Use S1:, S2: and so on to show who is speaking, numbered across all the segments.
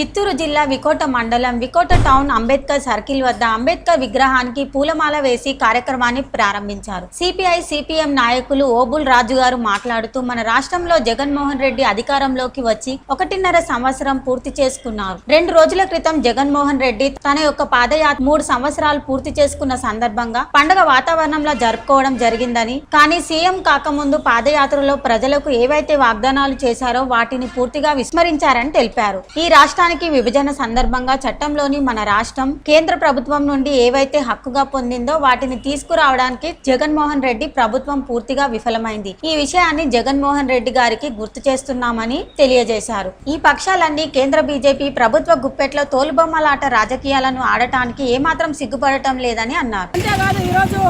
S1: చిత్తూరు జిల్లా వికోట మండలం V Kota town Ambedkar circle వద్ద అంబేద్కర్ విగ్రహానికి పూలమాల వేసి కార్యక్రమాన్ని ప్రారంభించారు. సిపిఐ సిపిఎం నాయకులు ఓబుల్ రాజు గారు మాట్లాడుతూ మన రాష్ట్రంలో జగన్మోహన్ రెడ్డి అధికారంలోకి వచ్చి ఒకటిన్నర సంవత్సరం పూర్తి చేసుకున్నారు. రెండు రోజుల క్రితం జగన్మోహన్ రెడ్డి తన యొక్క పాదయాత్ర మూడు సంవత్సరాలు పూర్తి చేసుకున్న సందర్భంగా పండగ వాతావరణంలో జరుపుకోవడం జరిగిందని కానీ సీఎం కాకముందు పాదయాత్రలో ప్రజలకు ఏవైతే వాగ్దానాలు చేశారో వాటిని పూర్తిగా విస్మరించారని తెలిపారు. ఈ రాష్ట్రానికి విభజన సందర్భంగా చట్టంలోని మన రాష్ట్రం కేంద్ర ప్రభుత్వం నుండి ఏవైతే హక్కుగా పొందిందో వాటిని తీసుకురావడానికి జగన్మోహన్ రెడ్డి ప్రభుత్వం పూర్తిగా విఫలమైంది. ఈ విషయాన్ని జగన్మోహన్ రెడ్డి గారికి గుర్తు చేస్తున్నామని తెలియజేశారు. ఈ పక్షాలన్నీ కేంద్ర బీజేపీ ప్రభుత్వ గుప్పెట్లో తోలుబొమ్మలాట రాజకీయాలను ఆడటానికి ఏమాత్రం సిగ్గుపడటం లేదని అన్నారు.
S2: అంతేకాదు ఈరోజు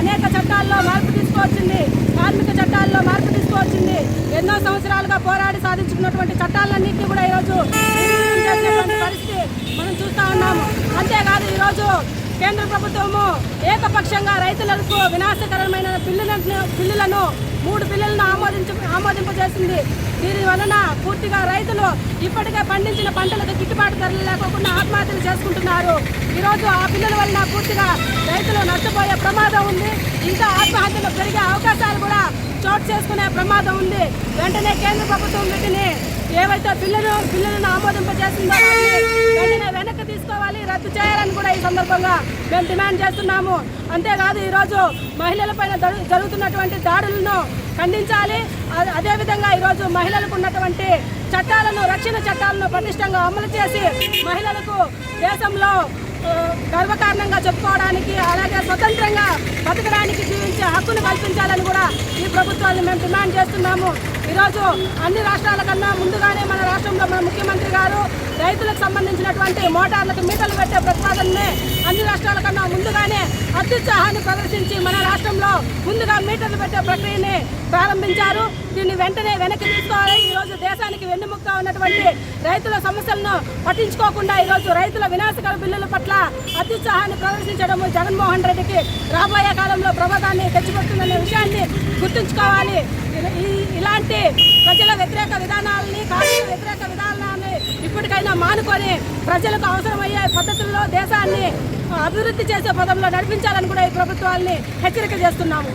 S2: అనేక చట్టాల్లో మార్పు తీసుకువచ్చింది. కార్మిక చట్టాల్లో మార్పు తీసుకువచ్చింది. ఎన్నో సంవత్సరాలుగా పోరాడి సాధించుకున్నటువంటి చట్టాలన్నింటినీ కూడా ఈరోజు కేంద్ర ప్రభుత్వము ఏకపక్షంగా రైతులకు వినాశకరమైన బిల్లులను బిల్లులను మూడు బిల్లులను ఆమోదించ ఆమోదింపజేసింది. దీని వలన పూర్తిగా రైతులు ఇప్పటికే పండించిన పంటలకు గిట్టుబాటు ధరలు లేకుండా ఆత్మహత్యలు చేసుకుంటున్నారు. ఈరోజు ఆ బిల్లుల వలన పూర్తిగా రైతులు నష్టపోయే ప్రమాదం ఉంది. ఇంకా ఆత్మహత్యలు పెరిగే అవకాశాలు కూడా చోటు చేసుకునే ప్రమాదం ఉంది. వెంటనే కేంద్ర ప్రభుత్వం వీటిని ఏవైతే పిల్లలు బిల్లులను ఆమోదింపజేసిందో వెంటనే తీసుకోవాలి రద్దు చేయాలని కూడా ఈ సందర్భంగా మేము డిమాండ్ చేస్తున్నాము. అంతేకాదు ఈరోజు మహిళలపైన జరుగుతున్నటువంటి దాడులను ఖండించాలి. అదేవిధంగా ఈరోజు మహిళలకు ఉన్నటువంటి చట్టాలను రక్షణ చట్టాలను పటిష్టంగా అమలు చేసి మహిళలకు దేశంలో గర్వకారణంగా చెప్పుకోవడానికి అలాగే స్వతంత్రంగా బతకడానికి జీవించే హక్కును కల్పించాలని కూడా ఈ ప్రభుత్వాన్ని మేము డిమాండ్ చేస్తున్నాము. ఈరోజు అన్ని రాష్ట్రాల కన్నా ముందుగానే మన రాష్ట్రంలో మన ముఖ్యమంత్రి గారు రైతులకు సంబంధించినటువంటి మోటార్లకు మీటర్లు పెట్టే ప్రతిపాదననే అన్ని రాష్ట్రాల కన్నా ముందుగానే అత్యుత్సాహాన్ని ప్రదర్శించి మన రాష్ట్రంలో ముందుగా మీటర్లు పెట్టే ప్రక్రియని ప్రారంభించారు. దీన్ని వెంటనే వెనక్కి తీసుకోవాలి. ఈరోజు దేశానికి వెన్నుముక్క ఉన్నటువంటి రైతుల సమస్యలను పట్టించుకోకుండా ఈరోజు రైతుల వినాశకర బిల్లుల పట్ల అత్యుత్సాహాన్ని ప్రదర్శించడం జగన్మోహన్ రెడ్డికి రాబోయే కాలంలో ప్రమాదాన్ని తెచ్చిపెడుతుందనే విషయాన్ని గుర్తుంచుకోవాలి. ఈ- ఇలాంటి ప్రజల వ్యతిరేక విధానాలని కార్మిక వ్యతిరేక విధానాలను మానుకొని ప్రజలకు అవసరమయ్యే పద్ధతుల్లో దేశాన్ని అభివృద్ధి చేసే పదంలో నడిపించాలని కూడా ఈ ప్రభుత్వాన్ని హెచ్చరిక చేస్తున్నాము.